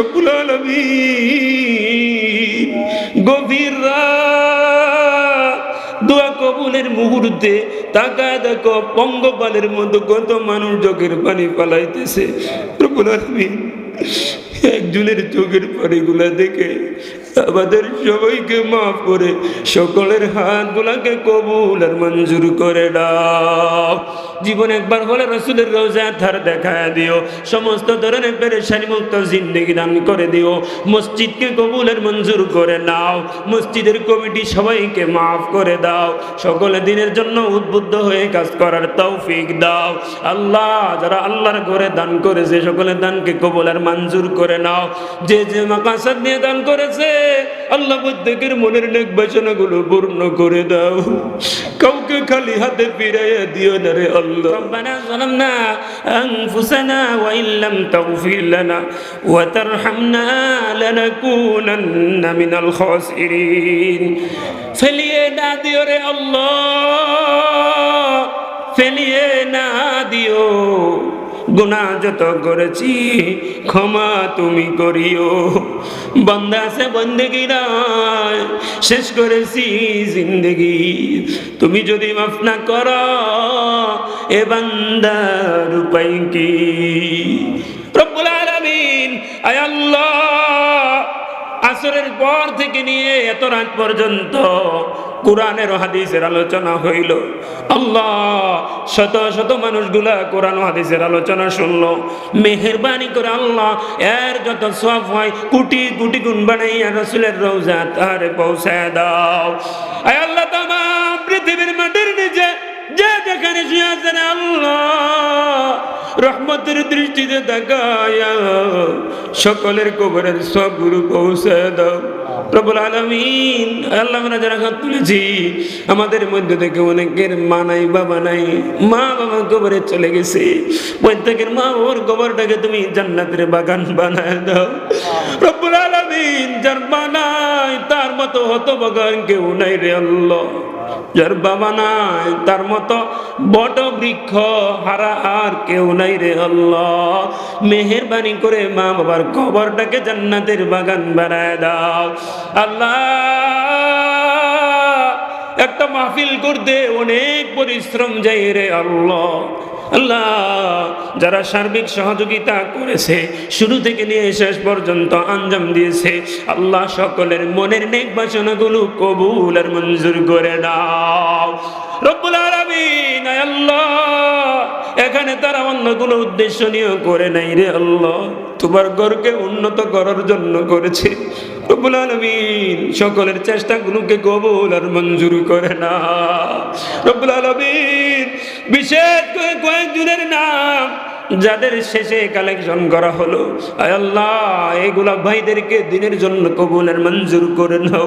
রব্বুল আলামিন। গভীর রাত। দোয়া কবুলের মুহূর্তে তাকা দেখো পঙ্গপালের মতো কত মানুষ চোখের পানি পালাইতেছে রব্বুল আলামিন, একজনের চোখের পানিগুলা দেখে আমাদের সবাইকে মাফ করে, সকলের হাতগুলাকে কবুল আর মঞ্জুর করে দাও। জীবন একবার হলে রসুলের রোজা ধার দেখা দিও, সমস্ত ধরনের পেরেশানি মুক্ত জিন্দগি দান করে দিও, মসজিদকে কবুলের মঞ্জুর করে নাও, মসজিদের কমিটি সবাইকে মাফ করে দাও, সকলে দিনের জন্য উদ্বুদ্ধ হয়ে কাজ করার তৌফিক দাও। আল্লাহ, যারা আল্লাহর ঘরে দান করেছে, সকলের দানকে কবুল আর মঞ্জুর করে নাও। যে যে মাকাসাদ নিয়ে দান করেছে আল্লাহ প্রত্যেকের মনের নেক বাসনাগুলো পূর্ণ করে দাও। কাউকে খালি হাতে ফিরাইয়া দিও না রে আল্লাহ। রব্বানা জালামনা আনফুসানা ওয়া ইল্লাম তাগফির লানা ওয়া তারহামনা লানাকুনান্না মিনাল খাসিরিন। ফেলিয়ে না দিও রে আল্লাহ, ফেলিয়ে না দিও। গুণা যত করেছি, ক্ষমা তুমি করিও। বন্ধা আছে বন্দেগি শেষ করেছি জিন্দগি। তুমি যদি মাফ না করো, এ বান্দার উপায় কি? আসরের পর থেকে নিয়ে এত রাত পর্যন্ত কোরআনের হাদিসের আলোচনা হইল। আল্লাহ শত শত মানুষগুলা কোরআন হাদিসের আলোচনা শুনলো। মেহেরবানি করে আল্লাহ এর যত সব হয় কোটি কোটি গুণ বানাইয়া রসুলের রোজা তারে পৌঁছায় দাও। আল্লাহ তামাম পৃথিবীর মাটির নিচে যে যেখানে শুয়ে আল্লাহ রহমতের দৃষ্টিতে তাকায়া সকলের কবরের সব গুরু পৌঁছে দাও। প্রবল আলমিন আল্লাহ আমরা যারা হাত তুলেছি আমাদের মধ্যে থেকে অনেকের মা নাই বাবা নাই মা বাবা গোবরে চলে গেছে। প্রত্যেকের মা ওর গোবরটাকে তুমি জান্নাতের বাগান বানায় দাও। প্রবল আলমিন যার বানায়, তার মতো হত বাগান কেউ নাই রে আল্লাহ। যার বাবা নাই তার মতো বট বৃক্ষ হারা আর কেউ নাই রে আল্লাহ। মেহেরবানি করে মা বাবার কবরটাকে জান্নাতের বাগান বানায় দাও। আল্লাহ, একটা মাহফিল করতে অনেক পরিশ্রম যাই রে আল্লাহ। আল্লাহ, যারা সার্বিক সহযোগিতা করেছে, শুরু থেকে নিয়ে শেষ পর্যন্ত আঞ্জাম দিয়েছে, আল্লাহ সকলের মনের নেক বাসনাগুলো কবুল আর মঞ্জুর করে দাও। রব্বুল আলামিন আল্লাহ, এখানে তারা অন্য কোনো উদ্দেশ্য নিয়ে করে নাই রে আল্লাহ, তোমার ঘরকে উন্নত করার জন্য করেছে। রব্বুল আলামিন, সকলের চেষ্টাগুলোকে কবুল আর মঞ্জুর করে না রব্বুল আলামিন বিশেষ করে কয়েকজনের নাম যাদের শেষে কালেকশন করা হলো আল্লাহ, এগুলা ভাইদেরকে দিনের জন্য কবুলের মঞ্জুর করে নাও।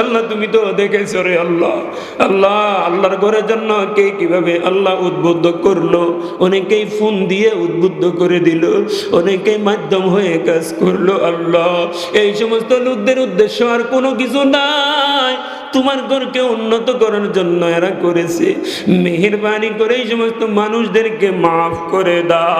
আল্লাহ, তুমি তো দেখেছ রে আল্লাহ। আল্লাহ, আল্লাহর ঘরের জন্য কে কীভাবে আল্লাহ উদ্বুদ্ধ করল? অনেকেই ফোন দিয়ে উদ্বুদ্ধ করে দিল, অনেকেই মাধ্যম হয়ে কাজ করল। আল্লাহ, এই সমস্ত লোকদের উদ্দেশ্য আর কোনো কিছু নাই। তোমার ঘরকে উন্নত করার জন্য এরা করেছে। মেহেরবানি করে এই সমস্ত মানুষদেরকে মাফ করে দাও।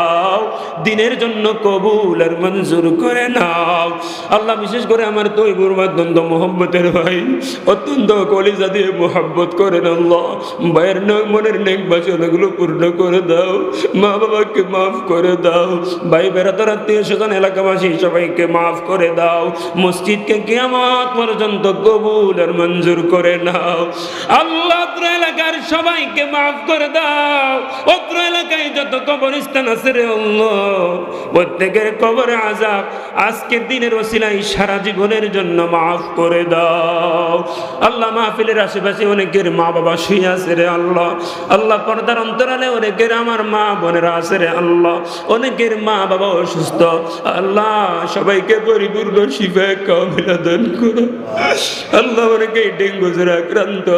দিনের জন্য কবুল আর মঞ্জুর করে নাও। আল্লাহ বিশেষ করে আমার তৈবুর মাধ্যম মোহাম্মতের ভাই। অত্যন্ত কলিজা দিয়ে মোহাব্বত করেন আল্লাহ। ভাইয়ের ন- মনের নেক বাসনাগুলো পূর্ণ করে দাও। মা বাবাকে মাফ করে দাও। ভাই বেড়াতার আত্মীয় স্বজন, এলাকাবাসী সবাইকে মাফ করে দাও। মসজিদকে কেয়ামত পর্যন্ত কবুল আর মঞ্জুর করে নাও। আল্লাহ এলাকার সবাইকে মাফ করে দাও। অত্র এলাকায় যত কবরস্থান আছে প্রত্যেকের কবরে আজাব আজকের দিনের ওসিলাই সারা জীবনের জন্য মাফ করে দাও। আল্লাহ মাহফিলের আশেপাশে অনেকের মা বাবা শুয়ে আছে রে আল্লাহ। আল্লাহ পর্দার অন্তরালে অনেকের আমার মা বোনেরা আছে রে আল্লাহ। অনেকের মা বাবা অসুস্থ। আল্লাহ সবাইকে পরিপূর্ণ শিফা কামিলা করো। আল্লাহ অনেকে ডেঙ্গু জ্বরে আক্রান্ত।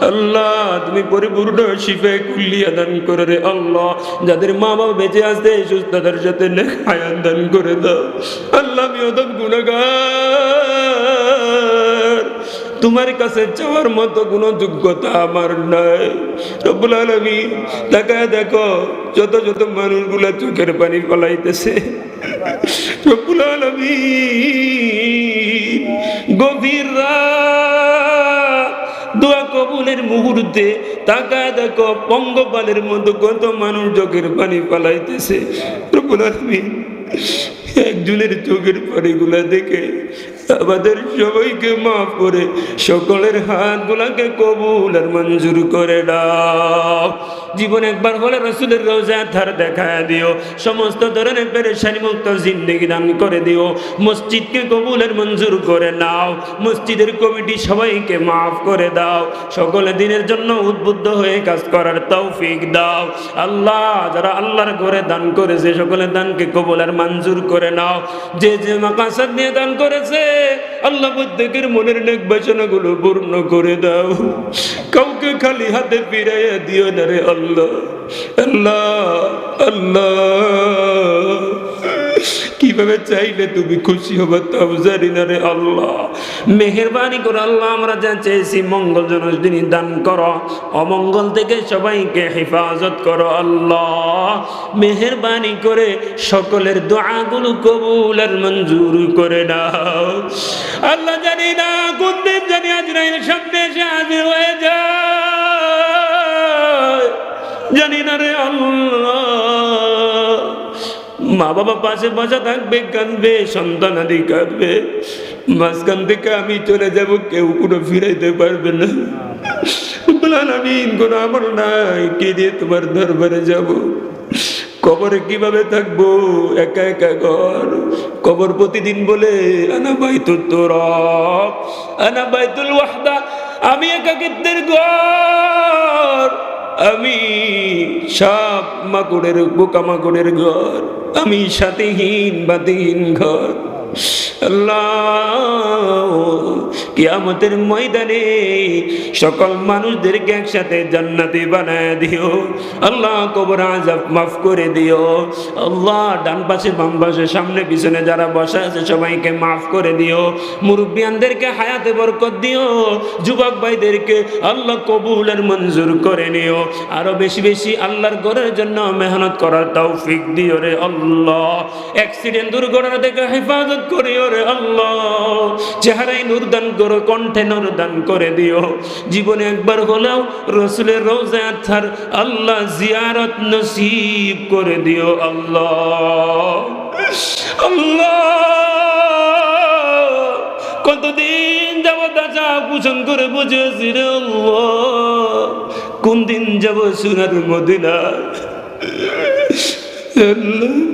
আল্লাহ তুমি পরিপূর্ণ শিফে কুল্লিয়া দান করে রে আল্লাহ। যাদের মা বাবা বেঁচে আসতে সুস্থতার সাথে হায়ান দান করে দাও। আল্লাহ আমি অদম গুণগার তোমার কাছে চাওয়ার মতো কোনো যোগ্যতা আমার নাই। রব্বুল আলামিন, তাকায় দেখো, যত যত মানুষগুলা চোখের পানি ফলাইতেছে। রব্বুল আলামিন, গভীর কবুলের মুহূর্তে তাকা দেখো পঙ্গপালের মতো কত মানুষ চোখের পানি পালাইতেছে একজনের চোখের পানিগুলা দেখে আমাদের সবাইকে মাফ করে, সকলের হাতগুলাকে কবুল আর মঞ্জুর করে দাও। জীবন একবার হলে রসুলের রোজা ধার দেখা দিও, সমস্ত ধরনের পেরেশানি মুক্ত জিন্দগি দান করে দিও, মসজিদকে কবুলের মঞ্জুর করে নাও, মসজিদের কমিটি সবাইকে মাফ করে দাও, সকলে দিনের জন্য উদ্বুদ্ধ হয়ে কাজ করার তৌফিক দাও। আল্লাহ, যারা আল্লাহর ঘরে দান করেছে সকলের দানকে কবুল আর মঞ্জুর করে নাও। যে যে মাকাসাদ নিয়ে দান করেছে আল্লাহ প্রত্যেকের মনের নেক বাসনাগুলো পূর্ণ করে দাও। কাউকে খালি হাতে ফিরাইয়া দিও না রে আল্লাহ। আল্লাহ আল্লাহ। কীভাবে চাইলে তুমি খুশি হবে তাও জানি না রে আল্লাহ। মেহরবানি করে আল্লাহ আমরা যা চেয়েছি, মঙ্গল জনদিনী দান করো, অমঙ্গল থেকে সবাইকে হেফাজত করো আল্লাহ। মেহরবানি করে সকলের দোয়াগুলো কবুল আর মঞ্জুর করে দাও আল্লাহ জানি না কোন দিন জানি আজরাইল সামনে এসে হাজির হয়ে যায়। জানি না রে আল্লাহ। মা বাবা পাশে বসা থাকবে, কাঁদবে, সন্তান আদি কাঁদবে। মাঝখান থেকে আমি চলে যাব, কেউ কোনো ফিরাইতে পারবে না। কোনো নাই, কে তোমার দরবারে যাব? কবরে কীভাবে থাকব? একা একা ঘর? প্রতিদিন বলে, আনা আমি একাকিত্বের ঘর। আমি সাপ মাকুড়ের বোকা মাকুড়ের ঘর। আমি সাথীহীন বাতিহীন ঘর। কিয়ামতের ময়দানে সকল মানুষদেরকে একসাথে জান্নাতি বানায় দিও। আল্লাহ কবর আজাব মাফ করে দিও। আল্লাহ ডান পাশে, বাম পাশে, সামনে, পিছনে যারা বসা আছে, সবাইকে মাফ করে দিও। মুরব্বিয়ানদেরকে হায়াতে বরকত দিও। যুবক ভাইদেরকে আল্লাহ কবুলের মঞ্জুর করে নিও। আরও বেশি বেশি আল্লাহর ঘরের জন্য মেহনত করার তৌফিক দিও রে আল্লাহ। অ্যাক্সিডেন্ট, দুর্ঘটনা থেকে হেফাজত করিও রে আল্লাহ। দান করো, কণ্ঠে করে দিও। জীবনে একবার হলেও রসুলের রোজা আল্লাহ জিয়ারত নসিব করে দিও আল্লাহ। কতদিন যাব দাজা পুষণ করে বুঝেছি রে কোন দিন যাব সুনার মদিনা আল্লাহ।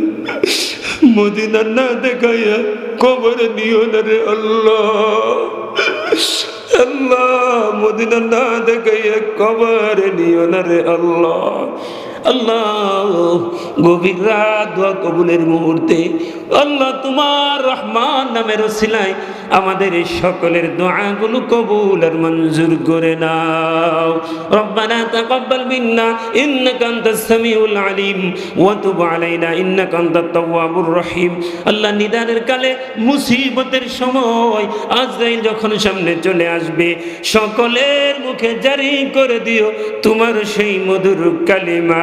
মদিনা না দেখাইয়া কবর দিও না রে আল্লাহ। মদিনা না দেখাইয়া কবর নিও না রে আল্লাহ। আল্লাহ, গভীর দোয়া কবুলের মুহূর্তে, আল্লাহ তোমার রহমান নামের সিলাই আমাদের সকলের দোয়াগুলো কবুল আর মঞ্জুর করে নাও। রব্বানা তাকাব্বাল মিন্না, ইন্নাকা আনতাস সামিউল আলিম, ওয়া তুব আলাইনা, ইন্নাকা আনতাত তাওয়াবুর রহিম। আল্লাহ নিদানের কালে মুসিবতের সময় আজরাইল যখন সামনে চলে আসবে, সকলের মুখে জারি করে দিও, তোমার সেই মধুর কালিমা